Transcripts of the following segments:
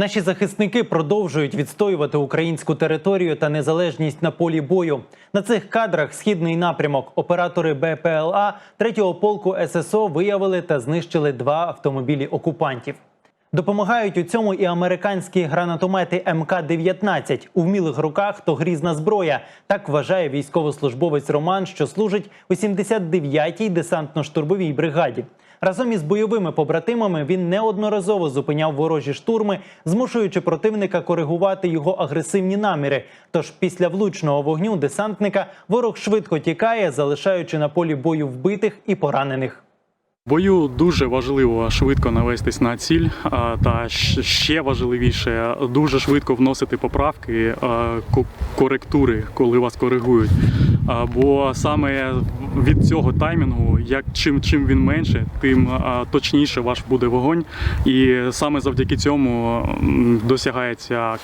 Наші захисники продовжують відстоювати українську територію та незалежність на полі бою. На цих кадрах східний напрямок оператори БПЛА 3-го полку ССО виявили та знищили два автомобілі окупантів. Допомагають у цьому і американські гранатомети МК-19 у вмілих руках то грізна зброя. Так вважає військовослужбовець Роман, що служить у 79-й десантно-штурмовій бригаді. Разом із бойовими побратимами він неодноразово зупиняв ворожі штурми, змушуючи противника коригувати його агресивні наміри. Тож після влучного вогню десантника ворог швидко тікає, залишаючи на полі бою вбитих і поранених. Бою дуже важливо швидко навестись на ціль, та ще важливіше дуже швидко вносити поправки, коректури, коли вас коригують. Бо саме від цього таймінгу, як чим чим він менше, тим точніше ваш буде вогонь, і саме завдяки цьому досягається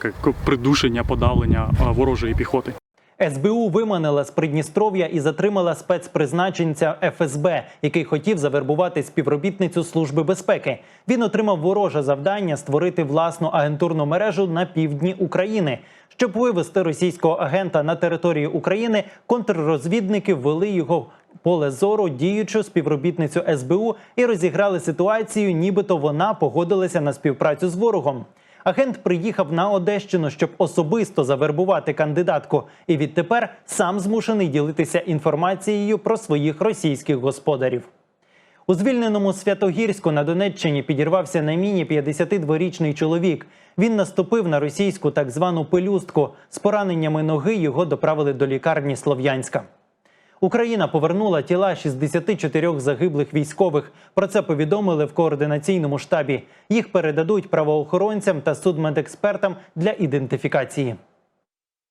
придушення, подавлення ворожої піхоти. СБУ виманила з Придністров'я і затримала спецпризначенця ФСБ, який хотів завербувати співробітницю служби безпеки. Він отримав вороже завдання створити власну агентурну мережу на півдні України. Щоб вивести російського агента на територію України, контррозвідники ввели його поле зору діючу співробітницю СБУ і розіграли ситуацію, нібито вона погодилася на співпрацю з ворогом. Агент приїхав на Одещину, щоб особисто завербувати кандидатку, і відтепер сам змушений ділитися інформацією про своїх російських господарів. У звільненому Святогірську на Донеччині підірвався на міні 52-річний чоловік. Він наступив на російську так звану пелюстку. З пораненнями ноги його доправили до лікарні Слов'янська. Україна повернула тіла 64 загиблих військових. Про це повідомили в координаційному штабі. Їх передадуть правоохоронцям та судмедекспертам для ідентифікації.